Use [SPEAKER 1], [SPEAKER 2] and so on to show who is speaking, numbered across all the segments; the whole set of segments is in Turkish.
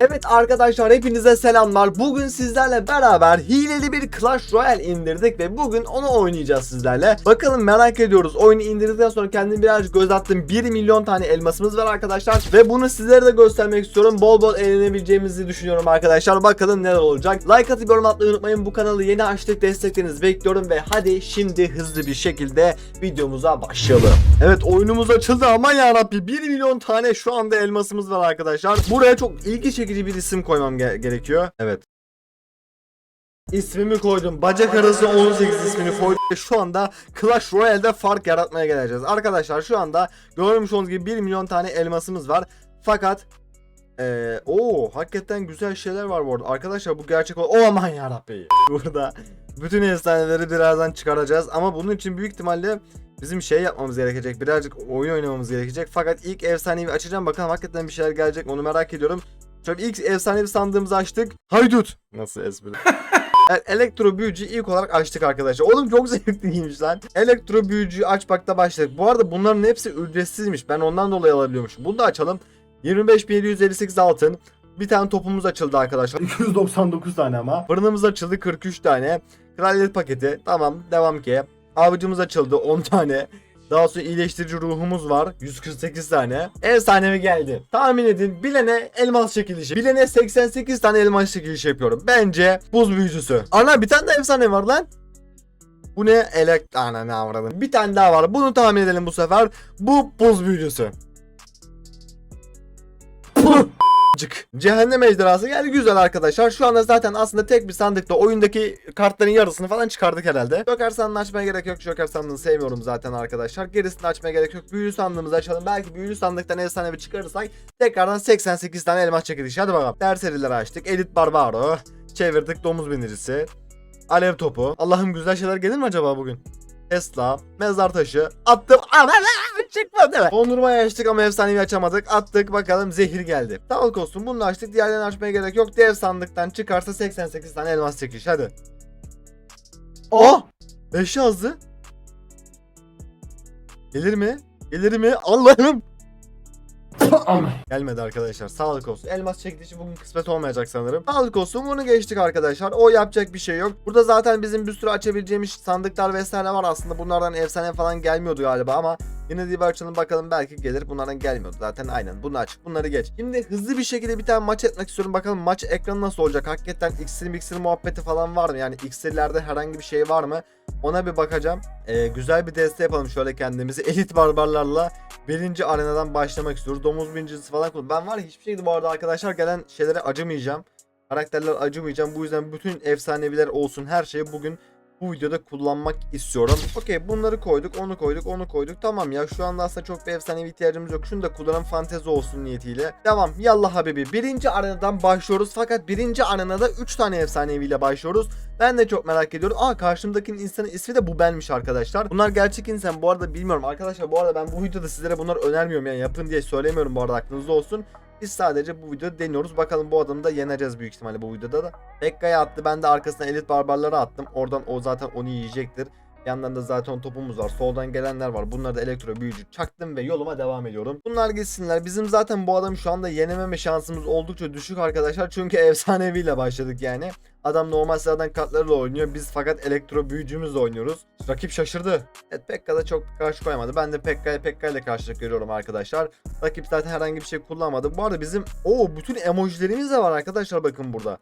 [SPEAKER 1] Evet arkadaşlar hepinize selamlar. Bugün sizlerle beraber hileli bir Clash Royale indirdik ve bugün onu oynayacağız sizlerle. Bakalım merak ediyoruz. Oyunu indirdikten sonra kendim birazcık göz attım. 1 milyon tane elmasımız var arkadaşlar. Ve bunu sizlere de göstermek istiyorum. Bol bol eğlenebileceğimizi düşünüyorum arkadaşlar. Bakalım neler olacak. Like atıp yorum atmayı unutmayın. Bu kanalı yeni açtık. Desteklerinizi bekliyorum ve hadi şimdi hızlı bir şekilde videomuza başlayalım. Evet oyunumuz açıldı ama yarabbi 1 milyon tane şu anda elmasımız var arkadaşlar. Buraya çok ilgi çekici bir isim koymam ge- gerekiyor. Evet. İsmimi koydum. Bacak arası 18 ismini koydum. Şu anda Clash Royale'de fark yaratmaya geleceğiz. Arkadaşlar şu anda görmüş olduğunuz gibi 1 milyon tane elmasımız var. Fakat ee, o hakikaten güzel şeyler var bu arada. Arkadaşlar bu gerçek. O aman yarabbi. Burada bütün efsaneleri birazdan çıkaracağız. Ama bunun için büyük ihtimalle bizim şey yapmamız gerekecek. Birazcık oyun oynamamız gerekecek. Fakat ilk efsaneyi açacağım. Bakalım hakikaten bir şeyler gelecek onu merak ediyorum. Şöyle ilk efsanevi sandığımızı açtık. Haydut. Nasıl espri? Elektro büyücüyü ilk olarak açtık arkadaşlar. Oğlum çok zevkliymiş lan. Elektro büyücüyü açmakta başladık. Bu arada bunların hepsi ücretsizmiş. Ben ondan dolayı alabiliyormuşum. Bunu da açalım. 25.758 altın. Bir tane topumuz açıldı arkadaşlar. 299 tane ama. Fırınımız açıldı 43 tane. Kraliyet paketi. Tamam devam ki. Avcımız açıldı 10 tane. Daha sonra iyileştirici ruhumuz var. 148 tane. Efsanevi geldi. Tahmin edin bilene elmas çekilişi. Bilene 88 tane elmas çekilişi yapıyorum. Bence buz büyücüsü. Ana bir tane de efsane var lan. Bu ne? Elek... Ana ne avradım. Bir tane daha var. Bunu tahmin edelim bu sefer. Bu buz büyücüsü. Cık. Cehennem ejderhası geldi güzel arkadaşlar. Şu anda zaten aslında tek bir sandıkta oyundaki kartların yarısını falan çıkardık herhalde. Joker sandığını açmaya gerek yok. Joker sandığını sevmiyorum zaten arkadaşlar. Gerisini açmaya gerek yok. Büyülü sandığımızı açalım. Belki büyülü sandıktan efsanevi çıkarırsak tekrardan 88 tane elmas çekilişi. Hadi bakalım. Derserileri açtık. Elit Barbaro. Çevirdik domuz binicisi. Alev topu. Allah'ım güzel şeyler gelir mi acaba bugün? Tesla, mezar taşı, attım. Aman çıkmadı değil mi? Dondurmayı açtık ama efsanevi açamadık. Attık bakalım zehir geldi. Sağlık olsun bunu açtık. Diğerlerini açmaya gerek yok. Dev sandıktan çıkarsa 88 tane elmas çekiş. Hadi. Oh! 5 yazdı. Gelir mi? Gelir mi? Allah'ım. Gelmedi arkadaşlar. Sağlık olsun. Elmas çekilişi bugün kısmet olmayacak sanırım. Sağlık olsun. Bunu geçtik arkadaşlar. O yapacak bir şey yok. Burada zaten bizim bir sürü açabileceğimiz sandıklar vesaire var aslında. Bunlardan efsane falan gelmiyordu galiba ama Yine bir açalım bakalım belki gelir. Bunlardan gelmiyordu zaten aynen. Bunu aç. Bunları geç. Şimdi hızlı bir şekilde bir tane maç etmek istiyorum. Bakalım maç ekranı nasıl olacak? Hakikaten iksir miksir muhabbeti falan var mı? Yani iksirlerde herhangi bir şey var mı? Ona bir bakacağım. Ee, güzel bir deste yapalım şöyle kendimizi. Elit barbarlarla birinci arenadan başlamak istiyoruz. Domuz bincisi falan kullan. Ben var ya hiçbir şekilde bu arada arkadaşlar gelen şeylere acımayacağım. Karakterler acımayacağım. Bu yüzden bütün efsaneviler olsun her şeyi bugün bu videoda kullanmak istiyorum. Okey bunları koyduk, onu koyduk, onu koyduk. Tamam ya şu anda aslında çok bir efsanevi ihtiyacımız yok. Şunu da kullanalım fantezi olsun niyetiyle. Devam. Yallah habibi. Birinci arenadan başlıyoruz. Fakat birinci arenada 3 tane efsaneviyle başlıyoruz. Ben de çok merak ediyorum. Aa karşımdakinin insanın ismi de bu benmiş arkadaşlar. Bunlar gerçek insan. Bu arada bilmiyorum arkadaşlar. Bu arada ben bu videoda sizlere bunları önermiyorum. Yani yapın diye söylemiyorum bu arada aklınızda olsun. Biz sadece bu videoda deniyoruz. Bakalım bu adamı da yeneceğiz büyük ihtimalle bu videoda da. Bekka'ya attı. Ben de arkasına elit barbarları attım. Oradan o zaten onu yiyecektir. Yandan da zaten topumuz var. Soldan gelenler var. Bunları da elektro büyücü çaktım ve yoluma devam ediyorum. Bunlar gitsinler. Bizim zaten bu adamı şu anda yenememe şansımız oldukça düşük arkadaşlar. Çünkü efsaneviyle başladık yani. Adam normal sıradan kartlarıyla oynuyor. Biz fakat elektro büyücümüzle oynuyoruz. Rakip şaşırdı. Evet Pekka da çok karşı koymadı. Ben de Pekka'ya Pekka ile karşılık görüyorum arkadaşlar. Rakip zaten herhangi bir şey kullanmadı. Bu arada bizim o bütün emojilerimiz de var arkadaşlar bakın burada.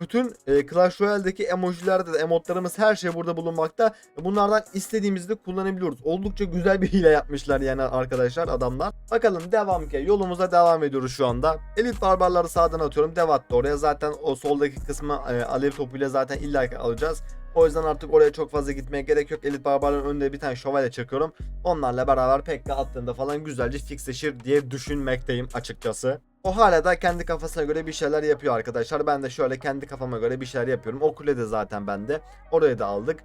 [SPEAKER 1] Bütün e, Clash Royale'deki emojilerde de emotlarımız her şey burada bulunmakta. Bunlardan istediğimizi de kullanabiliyoruz. Oldukça güzel bir hile yapmışlar yani arkadaşlar adamlar. Bakalım devam ki yolumuza devam ediyoruz şu anda. Elit barbarları sağdan atıyorum. Dev attı oraya. Zaten o soldaki kısmı e, alev topuyla zaten illa ki alacağız. O yüzden artık oraya çok fazla gitmeye gerek yok. Elit barbarların önünde bir tane şövalye çakıyorum. Onlarla beraber Pekka attığında falan güzelce fixleşir diye düşünmekteyim açıkçası. O hala da kendi kafasına göre bir şeyler yapıyor arkadaşlar. Ben de şöyle kendi kafama göre bir şeyler yapıyorum. O kule de zaten bende. Oraya da aldık.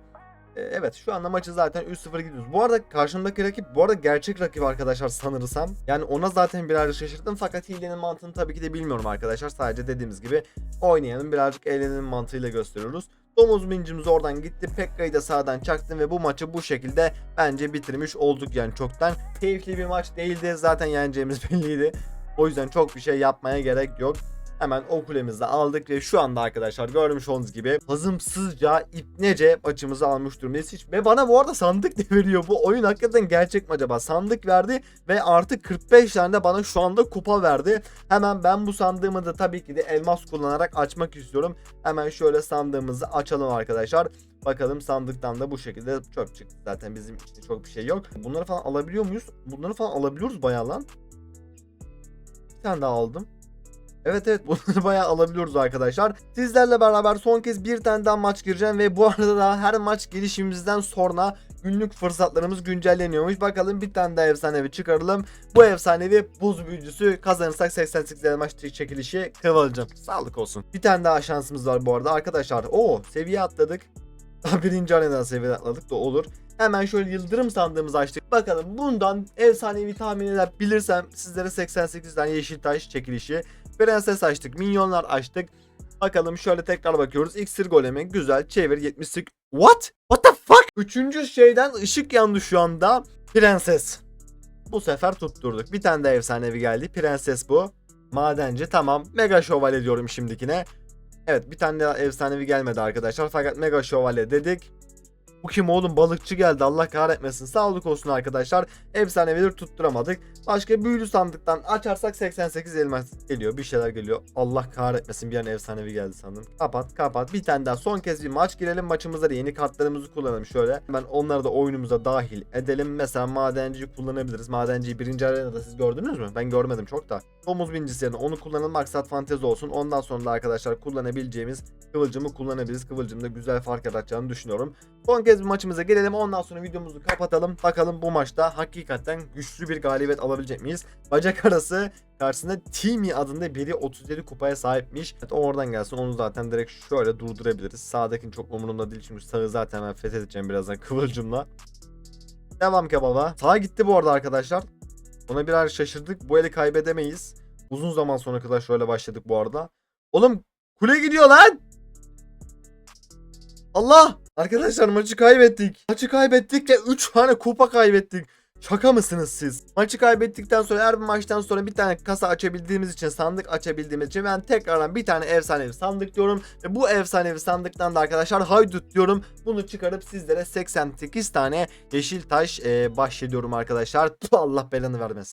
[SPEAKER 1] Ee, Evet şu anda maçı zaten 3-0 gidiyoruz. Bu arada karşımdaki rakip bu arada gerçek rakip arkadaşlar sanırsam. Yani ona zaten birazcık şaşırdım fakat hilenin mantığını tabii ki de bilmiyorum arkadaşlar. Sadece dediğimiz gibi oynayalım birazcık eğlenelim mantığıyla gösteriyoruz. Domuz mincimiz oradan gitti. Pekka'yı da sağdan çaktım ve bu maçı bu şekilde bence bitirmiş olduk yani çoktan. Keyifli bir maç değildi. Zaten yeneceğimiz belliydi. O yüzden çok bir şey yapmaya gerek yok. Hemen o kulemizi aldık ve şu anda arkadaşlar görmüş olduğunuz gibi hazımsızca ipnece maçımızı almış durumdayız. Hiç. Ve bana bu arada sandık da veriyor. Bu oyun hakikaten gerçek mi acaba? Sandık verdi ve artık 45 tane bana şu anda kupa verdi. Hemen ben bu sandığımı da tabii ki de elmas kullanarak açmak istiyorum. Hemen şöyle sandığımızı açalım arkadaşlar. Bakalım sandıktan da bu şekilde çöp çıktı. Zaten bizim için çok bir şey yok. Bunları falan alabiliyor muyuz? Bunları falan alabiliyoruz bayağı lan. Tane daha aldım. Evet evet bunları bayağı alabiliyoruz arkadaşlar. Sizlerle beraber son kez bir tane daha maç gireceğim ve bu arada da her maç girişimizden sonra günlük fırsatlarımız güncelleniyormuş. Bakalım bir tane daha efsanevi çıkaralım. Bu efsanevi buz büyücüsü kazanırsak 88 maç çekilişi kıvılcım. Sağlık olsun. Bir tane daha şansımız var bu arada arkadaşlar. Oo seviye atladık. Daha birinci arenadan seviye atladık da olur. Hemen şöyle yıldırım sandığımızı açtık. Bakalım bundan efsanevi tahmin edebilirsem sizlere 88 tane yeşil taş çekilişi. Prenses açtık. Minyonlar açtık. Bakalım şöyle tekrar bakıyoruz. İksir golemi güzel. Çevir 78. What? What the fuck? Üçüncü şeyden ışık yandı şu anda. Prenses. Bu sefer tutturduk. Bir tane de efsanevi geldi. Prenses bu. Madenci tamam. Mega şövalye diyorum şimdikine. Evet bir tane daha efsanevi gelmedi arkadaşlar. Fakat mega şövalye dedik. Bu kim oğlum balıkçı geldi Allah kahretmesin. Sağlık olsun arkadaşlar. Efsanevileri tutturamadık. Başka büyülü sandıktan açarsak 88 elmas geliyor. Bir şeyler geliyor. Allah kahretmesin bir an efsanevi geldi sandım. Kapat kapat. Bir tane daha son kez bir maç girelim. Maçımızda da yeni kartlarımızı kullanalım şöyle. Hemen onları da oyunumuza dahil edelim. Mesela madenciyi kullanabiliriz. Madenciyi birinci arenada siz gördünüz mü? Ben görmedim çok da. Domuz bincisi yerine onu kullanalım. Maksat fantezi olsun. Ondan sonra da arkadaşlar kullanabileceğimiz kıvılcımı kullanabiliriz. Kıvılcımda güzel fark yaratacağını düşünüyorum. Son kez bir maçımıza gelelim. Ondan sonra videomuzu kapatalım. Bakalım bu maçta hakikaten güçlü bir galibiyet alabilecek miyiz? Bacak arası karşısında Timi adında biri 37 kupaya sahipmiş. Evet, o oradan gelsin. Onu zaten direkt şöyle durdurabiliriz. Sağdakinin çok umurumda değil. Çünkü sağı zaten ben fethedeceğim birazdan kıvılcımla. Devam kebaba. Sağa gitti bu arada arkadaşlar. Ona birer şaşırdık. Bu eli kaybedemeyiz. Uzun zaman sonra kadar şöyle başladık bu arada. Oğlum kule gidiyor lan. Allah! Arkadaşlar maçı kaybettik. Maçı kaybettik ve 3 tane kupa kaybettik. Şaka mısınız siz? Maçı kaybettikten sonra her bir maçtan sonra bir tane kasa açabildiğimiz için sandık açabildiğimiz için ben tekrardan bir tane efsanevi sandık diyorum. Ve bu efsanevi sandıktan da arkadaşlar haydut diyorum. Bunu çıkarıp sizlere 88 tane yeşil taş e, bahşediyorum arkadaşlar. Allah belanı vermesin.